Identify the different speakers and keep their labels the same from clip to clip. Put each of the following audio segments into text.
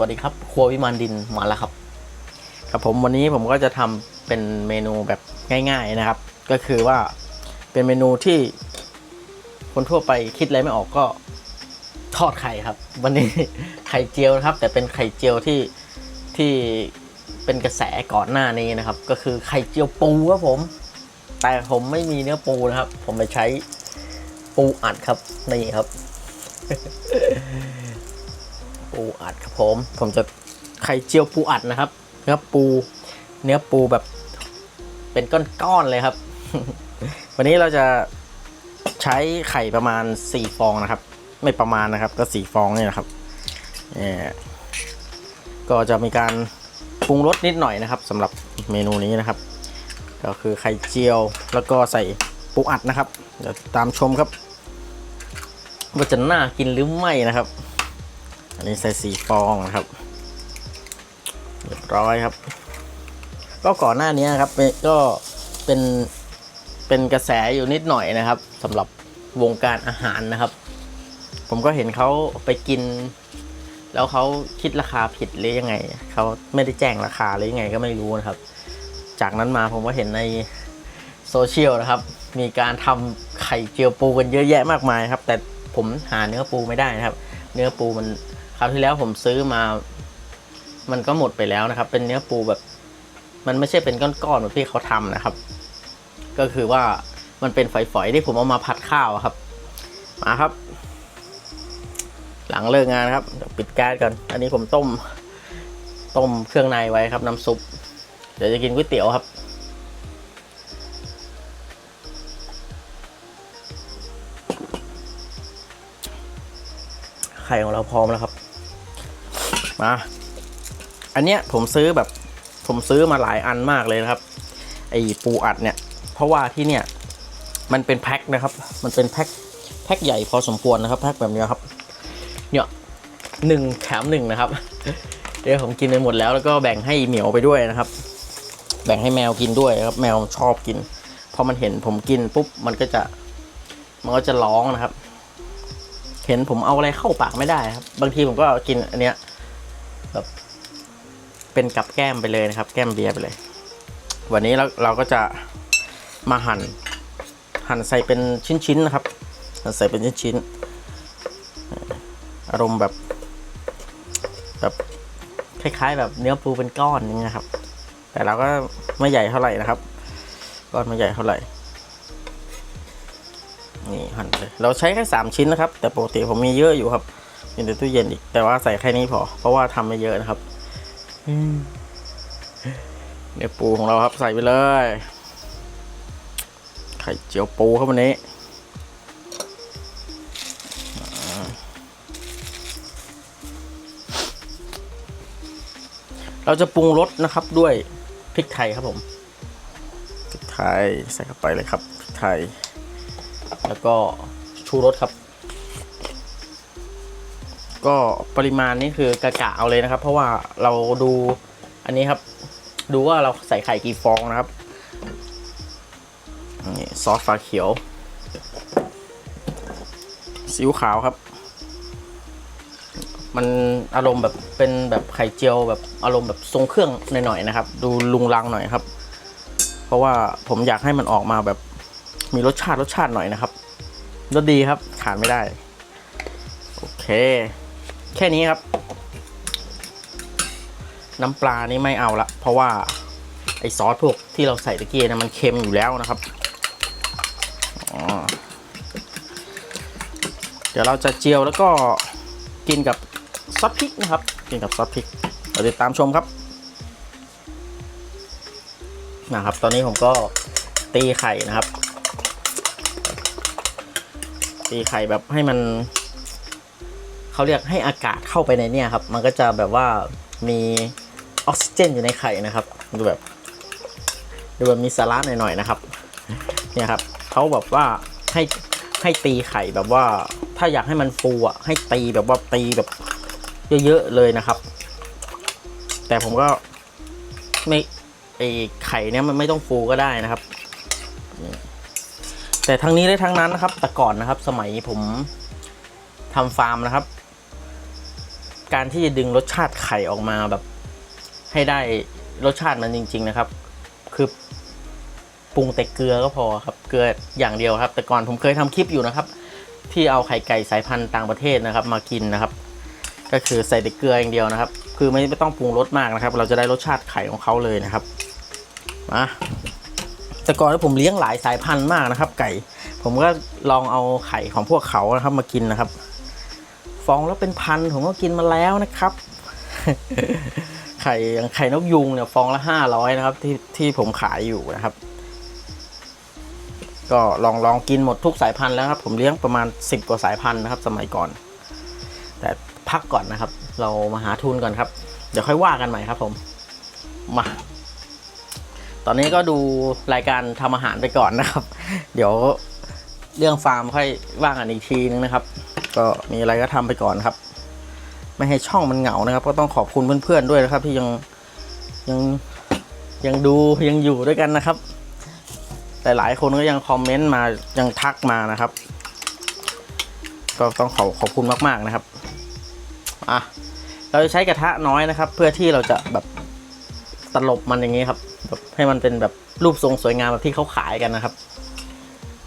Speaker 1: วัสดีครับ ครัววิมานดินมาแล้วครับ ครับผมวันนี้ผมก็จะทำเป็นเมนูแบบง่าย ๆนะครับ ก็คือว่าเป็นเมนูที่คนทั่วไปคิดอะไรไม่ออกก็ทอดไข่ครับ วันนี้ไข่เจียวนะครับ แต่เป็นไข่เจียวที่ที่เป็นกระแสก่อนหน้านี้นะครับ ก็คือไข่เจียวปูครับผม แต่ผมไม่มีเนื้อปูนะครับ ผมไปใช้ปูอัดครับนี่ครับ ปูอัดครับผม ผมจะไข่เจียวปูอัดนะครับ เนื้อปู เนื้อปูแบบ เป็นก้อนๆเลยครับ วันนี้เราจะใช้ไข่ประมาณ 4 ฟองนะครับ ไม่ประมาณนะครับ ก็ 4 ฟองนี่นะครับเนี่ก็จะมีการปรุงรสนิดหน่อยนะครับสำหรับเมนูนี้นะครับ ก็คือไข่เจียวแล้วก็ใส่ปูอัดนะครับ เดี๋ยวตามชมครับว่าจะน่ากินหรือไม่นะครับ อันนี้ใส่สีฟองนะครับเรียบร้อยครับ ก็ก่อนหน้านี้ครับเป็นก็เป็นเป็นกระแสอยู่นิดหน่อยนะครับสำหรับวงการอาหารนะครับ ผมก็เห็นเขาไปกิน แล้วเขาคิดราคาผิดหรือยังไงเขาไม่ได้แจ้งราคาหรือยังไงก็ไม่รู้นะครับ จากนั้นมาผมก็เห็นในโซเชียลนะครับ มีการทำไข่เจียวปูกันเยอะแยะมากมายครับ แต่ผมหาเนื้อปูไม่ได้นะครับ เนื้อปูมัน คราวที่แล้วผมซื้อมา มันก็หมดไปแล้วนะครับ เป็นเนื้อปูแบบ มันไม่ใช่เป็นก้อนๆแบบที่เขาทำนะครับ ก็คือว่ามันเป็นฝอยๆที่ผมเอามาผัดข้าวครับ มาครับ หลังเลิกงานครับปิดแก๊สก่อนอันนี้ผมต้ม ต้มเครื่องในไว้ครับ น้ำซุป เดี๋ยวจะกินก๋วยเตี๋ยวครับไข่ของเราพร้อมแล้วครับ มา อันเนี้ยผมซื้อแบบผมซื้อมาหลายอันมากเลยนะครับไอปูอัดเนี่ย เพราะว่าที่เนี่ยมันเป็นแพ็คนะครับ มันเป็นแพ็คแพ็คใหญ่พอสมควรนะครับแพ็คแบบเนี้ยครับ เนี่ยหนึ่งแถมหนึ่งนะครับ เดี๋ยวผมกินไปหมดแล้วแล้วก็แบ่งให้เหมียวไปด้วยนะครับ แบ่งให้แมวกินด้วยครับ แมวชอบกินพอมันเห็นผมกินปุ๊บมันก็จะมันก็จะร้องนะครับ เห็นผมเอาอะไรเข้าปากไม่ได้ครับ บางทีผมก็กินอันเนี้ย แบบเป็นกับแก้มไปเลยนะครับ แก้มเบียร์ไปเลย วันนี้เราเราก็จะมาหั่น หั่นใส่เป็นชิ้นๆนะครับหั่นใส่เป็นชิ้นๆอารมณ์แบบ แบบคล้ายๆ แบบเนื้อปูเป็นก้อนอย่างเงี้ยครับ แต่เราก็ไม่ใหญ่เท่าไหร่นะครับ ก้อนไม่ใหญ่เท่าไหร่นี่หั่นเลยเราใช้แค่สามชิ้นนะครับ แต่ปกติผมมีเยอะอยู่ครับ มีในตู้เย็นอีก แต่ว่าใส่แค่นี้พอ เพราะว่าทำไม่เยอะนะครับเนื้อปูของเราครับใส่ไปเลย ไข่เจียวปูครับวันนี้เราจะปรุงรสนะครับด้วยพริกไทยครับผมพริกไทยใส่เข้าไปเลยครับพริกไทย แล้วก็ชูรสครับ ก็ปริมาณนี้คือกะกะเอาเลยนะครับ เพราะว่าเราดูอันนี้ครับ ดูว่าเราใส่ไข่กี่ฟองนะครับนี่ซอสฟ้าเขียวซีอิ๊วขาวครับ มันอารมณ์แบบเป็นแบบไข่เจียวแบบอารมณ์แบบทรงเครื่องหน่อยๆนะครับ ดูลุงลังหน่อยครับ เพราะว่าผมอยากให้มันออกมาแบบมีรสชาติรสชาติหน่อยนะครับรสดีครับขาดไม่ได้ โอเค แค่นี้ครับ น้ำปลานี่ไม่เอาละ เพราะว่าไอซอสพวกที่เราใส่ตะเกียนะมันเค็มอยู่แล้วนะครับ เดี๋ยวเราจะเจียวแล้วก็กินกับซอสพริกนะครับ กินกับซอสพริกเราติดตามชมครับ นะครับ ตอนนี้ผมก็ตีไข่นะครับ ตีไข่แบบให้มัน เขาเรียกให้อากาศเข้าไปในเนี่ยครับ มันก็จะแบบว่ามีออกซิเจนอยู่ในไข่นะครับ ดูแบบ ดูแบบมีสาระหน่อยๆนะครับ เนี่ยครับเขาแบบว่าให้ให้ตีไข่แบบว่า ถ้าอยากให้มันฟูอะให้ตีแบบว่าตีแบบเยอะๆเลยนะครับ แต่ผมก็ไม่ไอไข่เนี่ยมันไม่ต้องฟูก็ได้นะครับ แต่ทั้งนี้และทั้งนั้นนะครับ แต่ก่อนนะครับ สมัยผมทำฟาร์มนะครับ การที่จะดึงรสชาติไข่ออกมาแบบ ให้ได้รสชาติมันจริง ๆ นะครับ คือปรุงแต่เกลือก็พอครับเกลืออย่างเดียวครับ แต่ก่อนผมเคยทำคลิปอยู่นะครับ ที่เอาไข่ไก่สายพันธุ์ต่างประเทศนะครับ มากินนะครับ ก็คือใส่แต่เกลืออย่างเดียวนะครับ คือไม่ไม่ต้องปรุงรสมากนะครับ เราจะได้รสชาติไข่ของเขาเลยนะครับมาแต่ก่อนที่ผมเลี้ยงหลายสายพันธุ์มากนะครับ ไก่ ผมก็ลองเอาไข่ของพวกเขานะครับมากินนะครับ ฟองแล้วเป็นพันผมก็กินมาแล้วนะครับ ไข่ไข่นกยุงเนี่ยฟองละห้าร้อยนะครับ ที่ที่ผมขายอยู่นะครับ ก็ลองลองกินหมดทุกสายพันธุ์แล้วครับ ผมเลี้ยงประมาณ10กว่าสายพันธุ์นะครับ สมัยก่อน แต่พักก่อนนะครับ เรามาหาทุนก่อนครับ เดี๋ยวค่อยว่ากันใหม่ครับ ผมมาตอนนี้ก็ดูรายการทำอาหารไปก่อนนะครับ เดี๋ยวเรื่องฟาร์มค่อยว่ากันอีกทีนึงนะครับ ก็มีอะไรก็ทำไปก่อนครับ ไม่ให้ช่องมันเหงานะครับ ก็ต้องขอบคุณเพื่อนๆด้วยนะครับ ที่ยังยังยังดูยังอยู่ด้วยกันนะครับ แต่หลายคนก็ยังคอมเมนต์มายังทักมานะครับ ก็ต้องขอขอบคุณมากๆนะครับอะเราจะใช้กระทะน้อยนะครับ เพื่อที่เราจะแบบตลบมันอย่างนี้ครับแบบให้มันเป็นแบบรูปทรงสวยงามแบบที่เขาขายกันนะครับ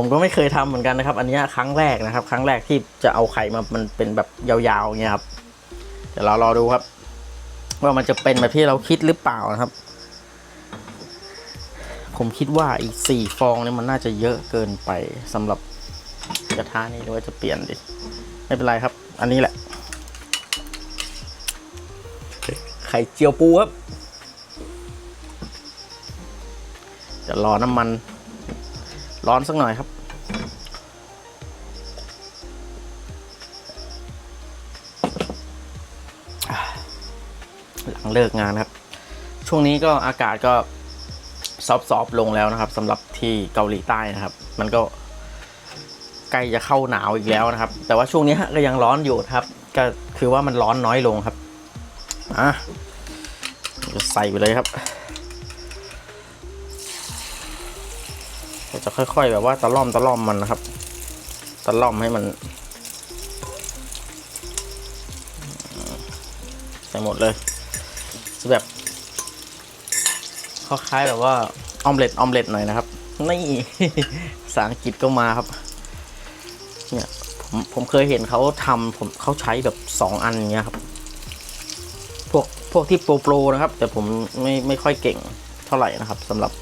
Speaker 1: ผมก็ไม่เคยทำเหมือนกันนะครับ อันนี้ครั้งแรกนะครับ ครั้งแรกที่จะเอาไข่มามันเป็นแบบยาวๆอย่างเงี้ยครับเดี๋ยวเรารอดูครับ ว่ามันจะเป็นแบบที่เราคิดหรือเปล่านะครับ ผมคิดว่าอีกสี่ฟองเนี่ยมันน่าจะเยอะเกินไปสำหรับกระทะนี้หรือว่าจะเปลี่ยนดิไม่เป็นไรครับ อันนี้แหละ ไข่เจียวปูครับจะรอน้ำมัน ร้อนสักหน่อยครับ หลังเลิกงานครับ ช่วงนี้ก็อากาศก็ซอฟต์ๆลงแล้วนะครับสำหรับที่เกาหลีใต้นะครับ มันก็ใกล้จะเข้าหนาวอีกแล้วนะครับ แต่ว่าช่วงนี้ก็ยังร้อนอยู่ครับ ก็คือว่ามันร้อนน้อยลงครับอะจะใส่ไปเลยครับ เราจะค่อย ๆ แบบว่าตะล่อมตะล่อมมันนะครับ ตะล่อมให้มันใส่หมดเลยจะแบบคล้ายๆแบบว่าออมเล็ตออมเล็ตหน่อยนะครับนี่ภาษาอังกฤษก็มาครับ เนี่ยผมผมเคยเห็นเขาทำผมเขาใช้แบบสองอันอย่างเงี้ยครับ พวกพวกที่โปรโปรนะครับ แต่ผมไม่ไม่ค่อยเก่งเท่าไหร่นะครับสำหรับ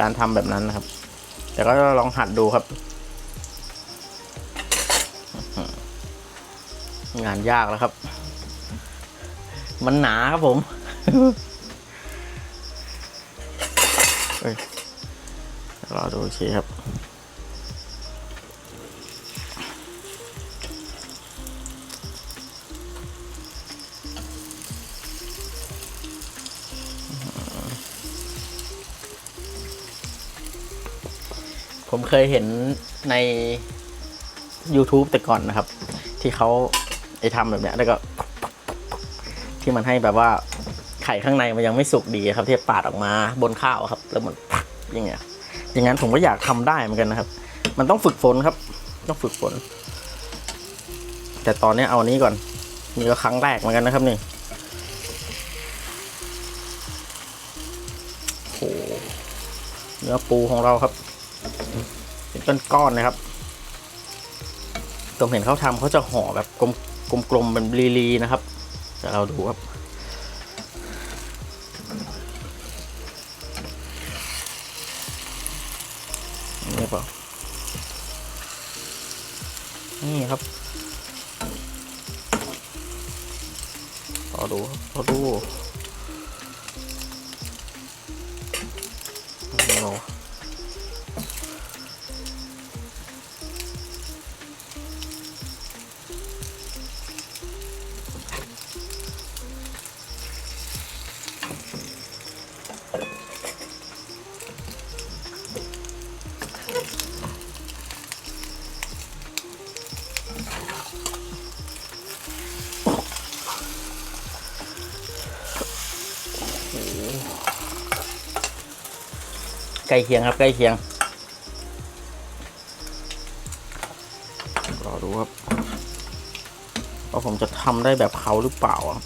Speaker 1: การทำแบบนั้นนะครับ แต่ก็ลองหัดดูครับ งานยากแล้วครับ มันหนาครับผมรอดูอีกทีครับ ผมเคยเห็นใน YouTube แต่ก่อนนะครับ ที่เขาไอ้ทำแบบเนี้ยแล้วก็ ที่มันให้แบบว่าไข่ข้างในมันยังไม่สุกดีครับ ที่ปาดออกมาบนข้าวครับ แล้วมันอย่างเงี้ยอย่างนั้นผมก็อยากทำได้เหมือนกันนะครับ มันต้องฝึกฝนครับ ต้องฝึกฝน แต่ตอนนี้เอานี้ก่อนนี่ก็ครั้งแรกเหมือนกันนะครับนี่โอ้โหเนื้อปูของเราครับ ก้อนๆนะครับผมเห็นเขาทำเขาจะห่อแบบกลมกลมๆเป็นลีๆนะครับเดี๋ยวเราดูครับนี่เปล่านี่ครับรอดูครับรอดู ใกล้เคียงครับใกล้เคียงรอดูครับว่าผมจะทำได้แบบเขาหรือเปล่าครับ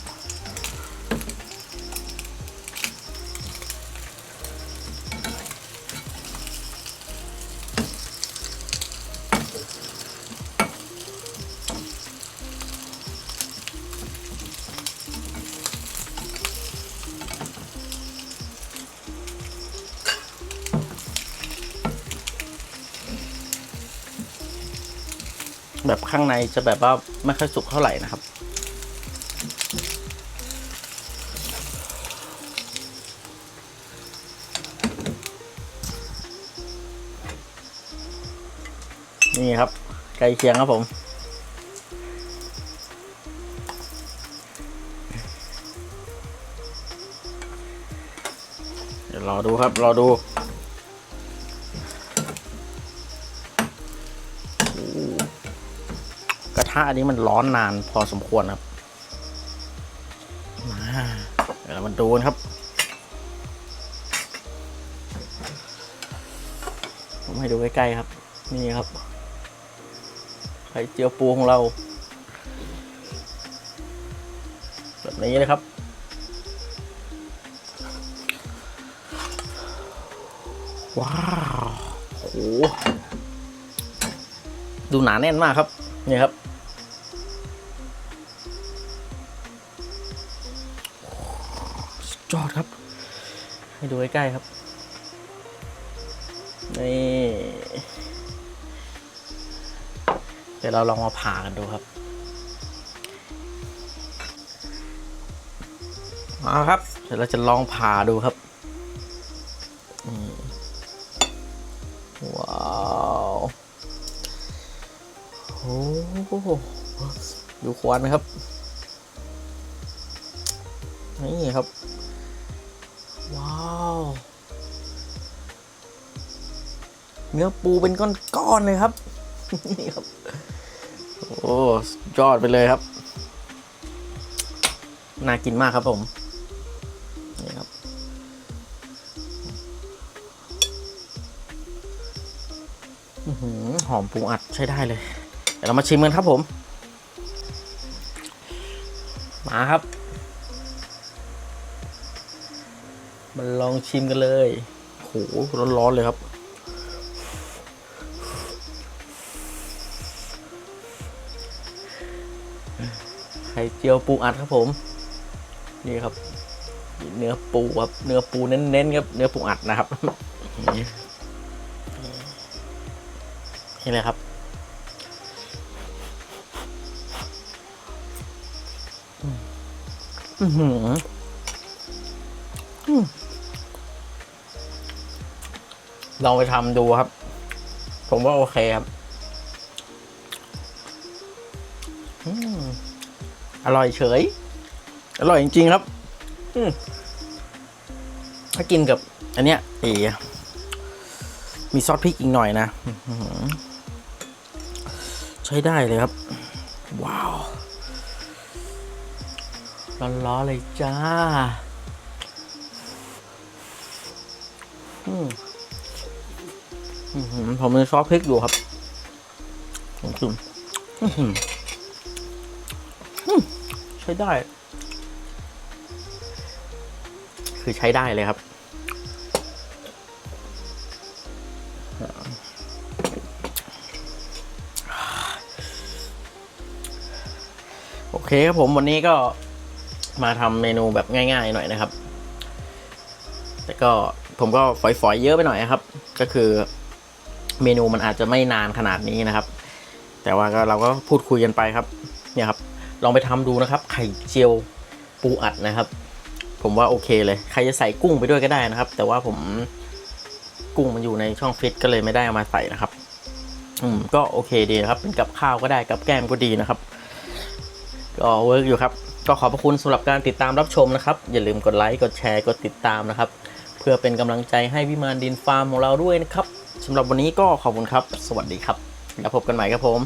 Speaker 1: แบบข้างในจะแบบว่าไม่ค่อยสุกเท่าไหร่นะครับ นี่ครับใกล้เคียงครับผมเดี๋ยวรอดูครับ รอดู ระอันนี้มันร้อนนานพอสมควรครับมาเดี๋ยวเรามาดูกันครับ ผมให้ดูใกล้ๆครับ นี่ครับไข่เจียวปูของเรา แบบนี้เลยครับว้าวโหดูหนาแน่นมากครับ นี่ครับ ยอดครับ ให้ดูใใกล้ๆครับ นี่ เดี๋ยวเราลองมาผ่ากันดูครับมาครับ เดี๋ยวเราจะลองผ่าดูครับว้าวโอ้โหดูควันนะครับ นี่ครับ เนื้อปูเป็นก้อนๆเลยครับ นี่ครับ โอ้สุดยอดไปเลยครับ น่ากินมากครับผม นี่ครับอื้อหือหอมปรุงอัดใช้ได้เลย เดี๋ยวเรามาชิมกันครับผม มาครับ มาลองชิมกันเลยโหร้อนๆเลยครับ ไข่เจียวปูอัดครับผม นี่ครับ เนื้อปูครับ เนื้อปูเน้นๆครับ เนื้อปูอัดนะครับ นี่เลยครับอือหือ ลองไปทำดูครับ ผมว่าโอเคครับอร่อยเฉย อร่อยจริงๆครับถ้ากินกับ อันเนี้ยเอมีซอสพริกอีกหน่อยนะใช้ได้เลยครับ ว้าวร้อนๆเลยจ้า อืม ผมมีซอสพริกอยู่ครับผมชิมใช้ได้ คือใช้ได้เลยครับโอเคครับผมวันนี้ก็มาทำเมนูแบบง่าย ๆ หน่อยนะครับ แต่ก็ผมก็ฝอยๆเยอะไปหน่อยครับ ก็คือ เมนูมันอาจจะไม่นานขนาดนี้นะครับ แต่ว่าก็เราก็พูดคุยกันไปครับ เนี่ยครับ ลองไปทำดูนะครับ ไข่เจียวปูอัดนะครับ ผมว่าโอเคเลย ใครจะใส่กุ้งไปด้วยก็ได้นะครับ แต่ว่าผมกุ้งมันอยู่ในช่องฟิตก็เลยไม่ได้เอามาใส่นะครับ อืมก็โอเคดีนะครับ เป็นกับข้าวก็ได้กับแก้มก็ดีนะครับ ก็เวิร์กอยู่ครับ ก็ขอบพระคุณสำหรับการติดตามรับชมนะครับ อย่าลืมกดไลค์กดแชร์กดติดตามนะครับ เพื่อเป็นกำลังใจให้วิมานดินฟาร์มของเราด้วยนะครับ สำหรับวันนี้ก็ขอบคุณครับ สวัสดีครับ แล้วพบกันใหม่ครับผม